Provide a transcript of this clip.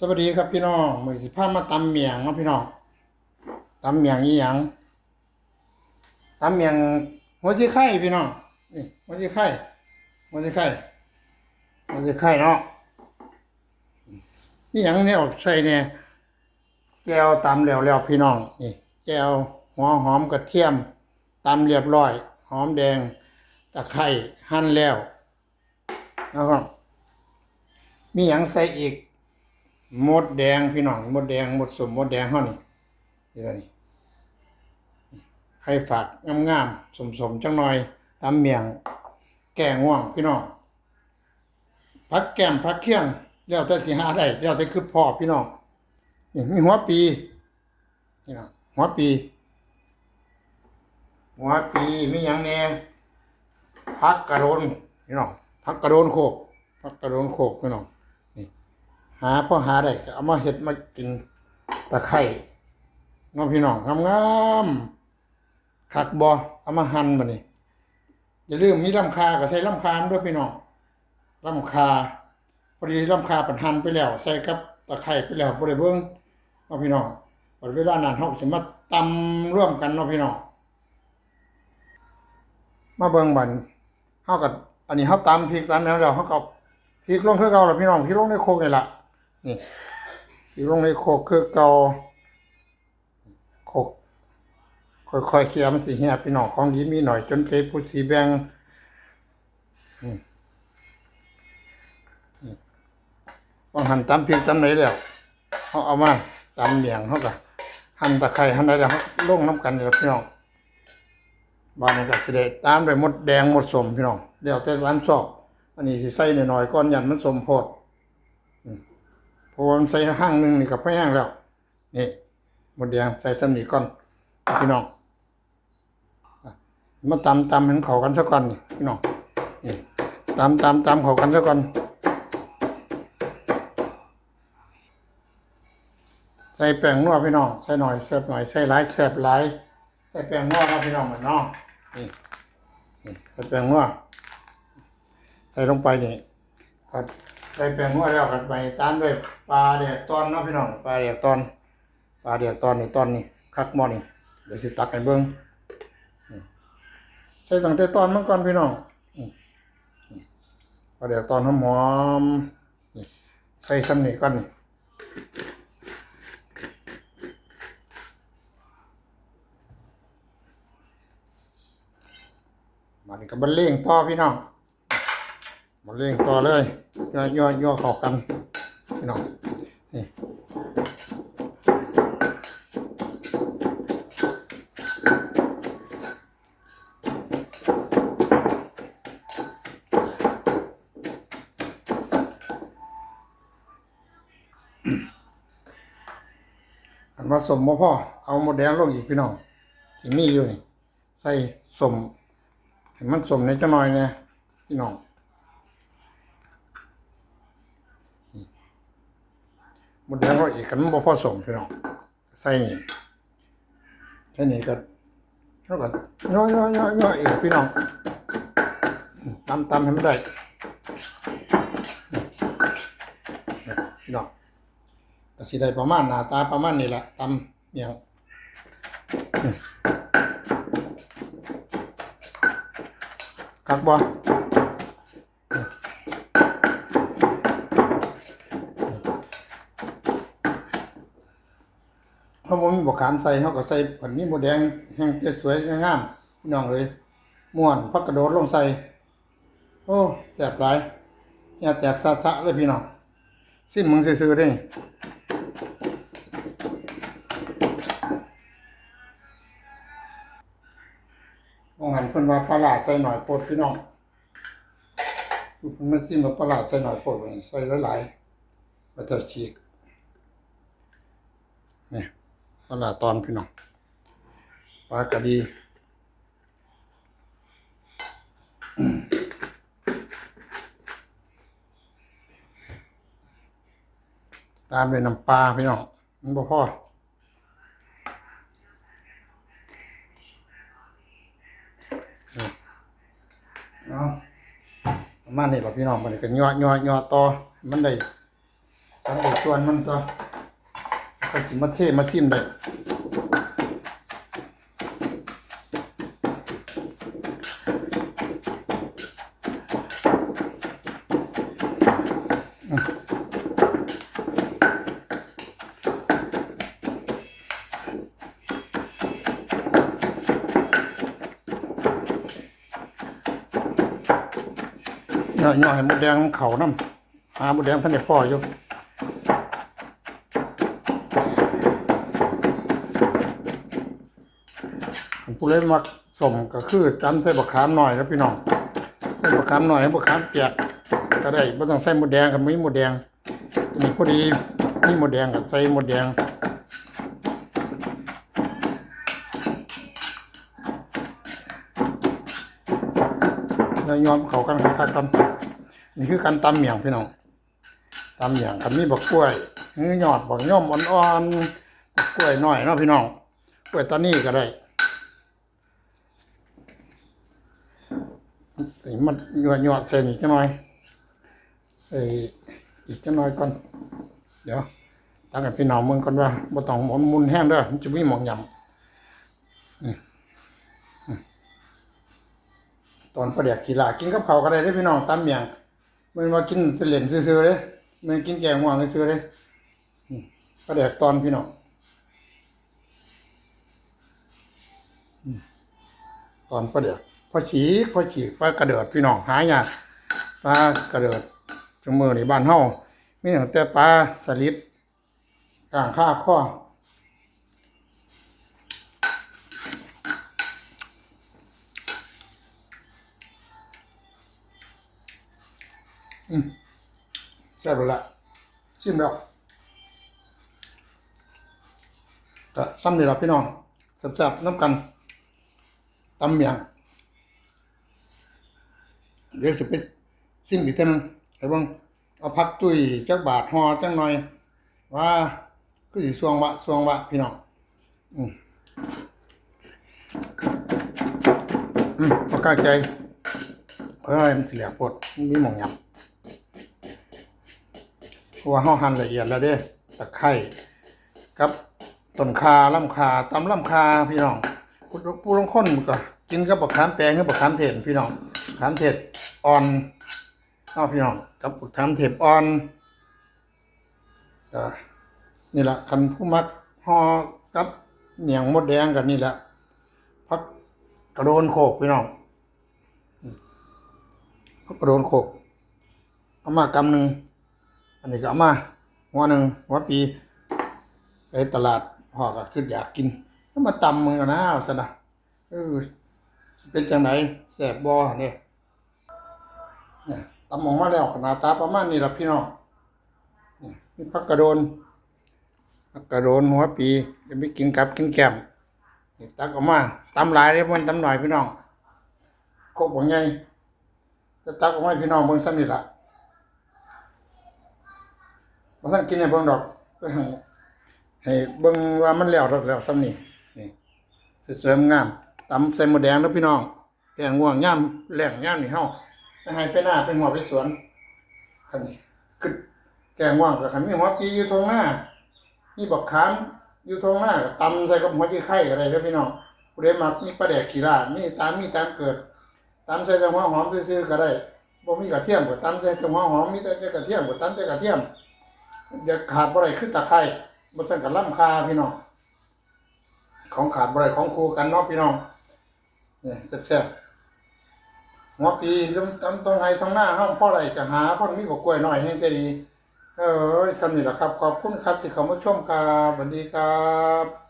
สวัสดีครับพี่น้องมือสิพามาตำเมียงเนะพี่น้องตำเมียงอีหยังตำเมียงหัวสิไข่พี่น้องนี่หัวสิไข่หัวสิไข่หัวสิไข่เนาะนี่หยังเนี่ยออกใส่เนี่ยแก้วตำแล้วแล้วพี่น้องนี่แก้วหัวหอมกระเทียมตำเรียบร้อย หอมแดงตะไคร้หั่นแล้วนะครับมีหยังใส่อีก มดแดงพี่น้องมดแดงมดสมมดแดงเฮานี่นี่ละนี่ไข่ฝากงามๆสมๆจังหน่อยตำเมียงแก่ง่วงพี่น้องพักแก้มพักเคียงแล้วแต่สิหาได้แล้วแต่คือพ่อพี่น้องนี่มีหัวปีนี่นะหัวปี หัวปีมีหยังแน่พักกระโดนพี่น้องพักกระโดนโคกพักกระโดนโคกพี่น้อง หาพ่อหาได้ก็เอามาเห็ดมากินตะไคร่น้อพี่น้องงามๆขักบอเอามาหั่นมานี่อย่าลืมมีลำคาก็ใส่ลำคาด้วยพี่น้องลำคาพอดีลำคาปันหั่นไปแล้ว ใส่กับตะไคร่ไปแล้วบ่ได้เบิ่งน้อพี่น้องบัดเวลานั้นเฮาก็สิมาตำร่วมกันเนาะพี่น้องมาเบิ่งบัดเฮาก็อันนี้เฮาตำพริกตำแล้วแล้วเฮาก็เอาพริกลงคือเก่าล่ะพี่น้องพริกลงในโคกนี่ล่ะ นี่อยู่ลงในโคกคือเกาโคกค่อยๆเคลียร์มันสิเหียพี่น้องของดีมีหน่อยจนเกยผู้สีแบงอืมนี่ต้องหั่นตามเพียงตามไหนแล้วเขาเอามาตามเมียงเขาก็หั่นตะไคร้หั่นอะไรแล้วเขาลงน้ำกันนี่แหละพี่น้องบางมันก็สิได้ตามด้วยมดแดงหมดสมพี่น้องเดี๋ยวแต่ร้านชอบ อันนี้สิใส่หน่อยๆก้อนยันมันสมโพด ราะว่ามันใส่ห้างหนึ่งนี่กับพ่อแห้งแล้ว นี่หมดแดงใส่สำนีก่อนพี่น้องมาตำตำให้มันเขากันซะก่อนพี่น้องนี่ตำตำตำเขากันซะก่อนใส่แป้งนัวพี่น้องใส่หน่อยแซ่บหน่อยใส่หลายแซ่บหลายใส่แป้งนัวนะพี่น้องเหมือนน้องนี่นี่ใส่แป้งนัวใส่ลงไปนี่ก็ ใส่แป้งนัวแล้วกันไปตามด้วยปลาเดียกตอนเนาะพี่น้องปลาเดียกตอนปลาเดียกตอนนี่ตอนนี่คักหมอนี่เดี๋ยวสิตักให้เบิ่งใส่ตั้งแต่ตอนมันก่อนพี่น้องปลาเดียกตอนหอมๆนี่ใส่ซ้ำนี่ก่อนมันก็บรรเลงต่อพี่น้อง มาเร่งต่อเลยย่อย่อย่อเข้ากันพี่น้องนี่อันว่าสมบ่พ่อเอาหมดแดงลงอีกพี่น้องที่มีอยู่นี่ ใส่สมให้มันสมในจังหน่อยเนี่ยพี่น้อง มดแดงก็อีกกันบ่พอสมพี่น้องใส่นี่แค่นี้ก็แล้วก็ย่อย่อย่อย่ออีกพี่น้องตำตำให้มันได้พี่น้องก็สิได้ประมาณหน้าตาประมาณนี้แหละตำเนี่ยงอืมคักบ่ เขาบ่มีบกขามใส่เขาก็ใส่ผันนี้หมูแดงแห้งเจ็ดสวยงามพี่น้องเอ้ยม่วนพักกระโดดลงใส่ โอ้แสบหลายอย่าแตกสะสะเลยพี่น้องสิ้นมึงซื่อๆเด้มองหันเพิ่นว่าปลาร้าใส่หน่อยโปรดพี่น้องเพิ่นมาซิมว่าปลาร้าใส่หน่อยโปรดใส่หลายๆว่าจะฉีกนี่ ปลาตอนพี่น้องปลากระดีตามด้วยน้ำปลาพี่น้องมันบ่พอเอาประมาณนี้แหละพี่น้องมันก็ย่อย่อย่อต่อมันได้ทั้งไอ้ส่วนมันตั วก็สิมาเทมาทิมได้ย่อยๆให้หมดแดงเขาน้ำหาหมดแดงท่านได้พ่ออยู่ ผู้เล่นมักสมก็คือจำใส่บักขามหน่อยนะพี่น้องใส่บักขามหน่อยให้บักขามเปียกก็ได้ไม่ต้องใส่หมดแดงกับไม่หมดแดงนี่พอดีนี่หมดแดงกับใส่หมดแดงแล้วยอมเขากันคักกันนี่คือการตำเหมียงพี่น้องตำเหมียงกันมีบักกล้วยนื้อยอดบักย่อมอ่อนๆบักกล้วยหน่อยเนาะพี่น้องกล้วยตานี่ก็ได้ ไอ้มันหยวดหยวดเส้นอีกจักหน่อยไอ้อีกจักหน่อยก่อน เดี๋ยวตั้งให้พี่น้องมึงก่อนว่าบ่ต้องหมุนมุนแห้งเด้อมันจะมีหมองยำนี่อืมตอนประเดี๋ยวกีฬากินกับข้าวก็ได้ด้พี่น้องตามเมียงมันมากินเสล่นซื่อๆเลยมันกินแกงห่วงซื่อๆเลยประเดี๋ยวตอนพี่น้องตอนประเดี๋ยว พอฉีกพอฉีกปลากระเดิดพี่น้องหายากปลากระเดิดจมือในบ้านเฮามีตั้งแต่ปลาสลิดกลางข้าข้ออืมแซ่บแล้วละชิมแล้วก็ซ้ำนี่ละพี่น้องแซ่บๆน้ำกันตำเมียง เดี๋ยวสิไปซิมอีกเท่านึงไอ้บิ่งเอาพักตุ้ยจักบาทหอจังหน่อย ว่าคือสิสวงวะสวงวะพี่น้องอืมอืมประกาศใจเอ้ยมันสิแหลกปดมีหม่องหยับเพราะว่าเฮาหั่นละเอียดแล้วเด้ตะไคร้กับต้นคาลำคาตำลำคาพี่น้องผู้ผู้ลงคนก็กินกับบักขามแปลงกับบักขามเทศพี่น้องขามเทศ อ่อนเอาพี่น้องกับขามเทศอ่อนก็นี่แหละคันผู้มักห่อกับเหนียงมดแดงกันนี่แหละพักกระโดนโขกพี่น้องพักกระโดนโขกเอามากำหนึ่งอันนี้ก็เอามาหัวหนึ่งหัวปีไปตลาดพ่อก็คืออยากกินก็มาตำมือกันนะเอาซะนะเออเป็นจังไหนแสบบ่เนี่ย เนี่ยตำออกมาแล้วขนาดตาประมาณนี้ละพี่น้องนี่มีผักกระโดนผักกระโดนหัวปีจะไปกินกับกินแกมนี่ตักออกมาตำหลายได้มันตำหน่อยพี่น้องโคกบ่ไงจะตักออกมาพี่น้องเบิ่งซ้ำนี่ละบ่ทันกินให้เบิ่งดอกก็ให้ให้เบิ่งว่ามันแล้วดอกแล้วซ้ำนี่นี่สวยงามตำใส่หมูแดงแล้วพี่น้องแกงง่วงย่ามแหลงย่ามนี่เฮา ให้ไปหน้าไปหัวไปสวนคันนี้คือแกงง่วงกับคันมีหัวปีอยู่ตรงหน้ามีบักขามอยู่ตรงหน้าก็ตำใส่กับหัวจีไข่ก็ได้เด้อพี่น้องผู้ใดมักมีปลาแดกขี้ราดมีตามมีตามเกิดตำใส่แต่หัวหอมซื่อๆก็ได้บ่มีกระเทียมก็ตำใส่แต่หัวหอมมีแต่กระเทียมก็ตำแต่กระเทียมอย่าขาดบ่ได้คือตะไคร้บ่ซั่นก็ลำคาพี่น้องของขาดบ่ได้ของคู่กันเนาะพี่น้องนี่แซ่บๆ หัวปีต้องตรงให้ทางหน้าห้องพ่ออะไรจะหาพ่อมีบอกกล้วยหน่อยแฮงแต่ดี เออคำนี้แหละครับ ขอบคุณครับที่เข้ามาชมครับสวัสดีครับ